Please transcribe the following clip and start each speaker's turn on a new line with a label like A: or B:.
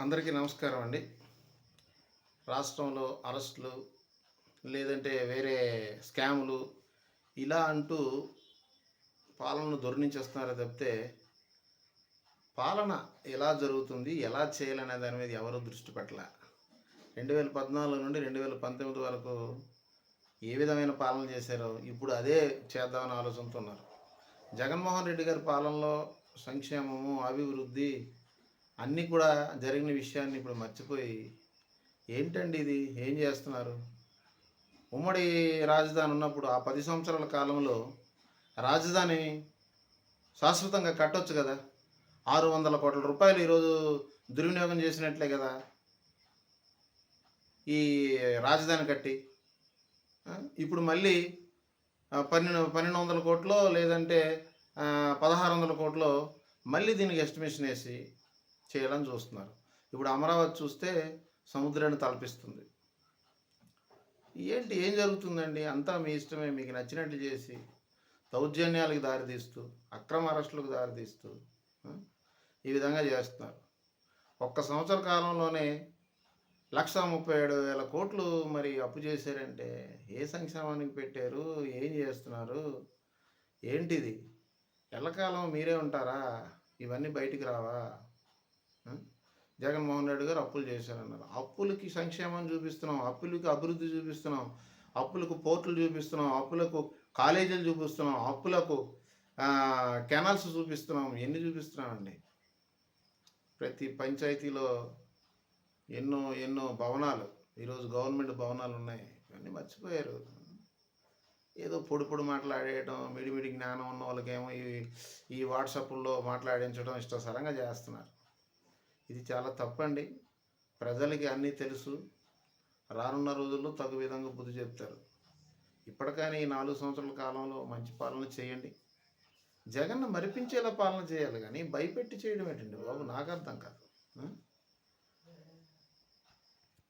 A: అందరికీ నమస్కారం అండి. రాష్ట్రంలో అరెస్టులు లేదంటే వేరే స్కాములు ఇలా అంటూ పాలనను దొరినించేస్తున్నారే తప్పితే పాలన ఎలా జరుగుతుంది ఎలా చేయాలనే దాని మీద ఎవరు దృష్టి పెట్టలే? రెండు వేల పద్నాలుగు నుండి రెండు వేల పంతొమ్మిది వరకు ఏ విధమైన పాలన చేశారో ఇప్పుడు అదే చేద్దామని ఆలోచనతో ఉన్నారు. జగన్మోహన్ రెడ్డి గారి పాలనలో సంక్షేమము అభివృద్ధి అన్నీ కూడా జరిగిన విషయాన్ని ఇప్పుడు మర్చిపోయి ఏంటండి ఇది? ఏం చేస్తున్నారు? ఉమ్మడి రాజధాని ఉన్నప్పుడు ఆ పది సంవత్సరాల కాలంలో రాజధాని శాశ్వతంగా కట్టొచ్చు కదా? ఆరు వందల కోట్ల రూపాయలు ఈరోజు దుర్వినియోగం చేసినట్లే కదా? ఈ రాజధాని కట్టి ఇప్పుడు మళ్ళీ పన్నెండు పన్నెండు వందల కోట్లో లేదంటే పదహారు వందల కోట్లో మళ్ళీ దీనికి ఎస్టిమేషన్ వేసి చేయాలని చూస్తున్నారు. ఇప్పుడు అమరావతి చూస్తే సముద్రాన్ని తలపిస్తుంది. ఏంటి ఏం జరుగుతుందండి? అంతా మీ ఇష్టమే మీకు నచ్చినట్లు చేసి దౌర్జన్యాలకు దారితీస్తూ అక్రమ అరెస్టులకు దారితీస్తూ ఈ విధంగా చేస్తున్నారు. ఒక్క సంవత్సర కాలంలోనే లక్ష ముప్పై ఏడు వేల కోట్లు మరి అప్పు చేశారంటే ఏ సంక్షేమానికి పెట్టారు? ఏం చేస్తున్నారు? ఏంటిది? ఎల్లకాలం మీరే ఉంటారా? ఇవన్నీ బయటికి రావా? జగన్మోహన్ రెడ్డి గారు అప్పులు చేశారన్నారు. అప్పులకి సంక్షేమం చూపిస్తున్నాం అప్పులకి అభివృద్ధి చూపిస్తున్నాం అప్పులకు పోర్టులు చూపిస్తున్నాం అప్పులకు కాలేజీలు చూపిస్తున్నాం అప్పులకు కెనాల్స్ చూపిస్తున్నాం. ఎన్ని చూపిస్తున్నామండి ప్రతి పంచాయతీలో ఎన్నో ఎన్నో భవనాలు. ఈరోజు గవర్నమెంట్ భవనాలు ఉన్నాయి. ఇవన్నీ మర్చిపోయారు. ఏదో పొడి పొడి మాట్లాడేయడం మిడిమిడి జ్ఞానం ఉన్న వాళ్ళకేమో ఈ ఈ వాట్సాప్లో మాట్లాడించడం ఇష్టసరంగా చేస్తున్నారు. ఇది చాలా తప్పండి. ప్రజలకి అన్నీ తెలుసు. రానున్న రోజుల్లో తగు విధంగా బుద్ధి చెప్తారు. ఇప్పటికైనా ఈ నాలుగు సంవత్సరాల కాలంలో మంచి పాలన చేయండి. జగన్ మరిపించేలా పాలన చేయాలి కానీ భయపెట్టి చేయడం ఏంటండి బాబు? నాకు అర్థం కాదు.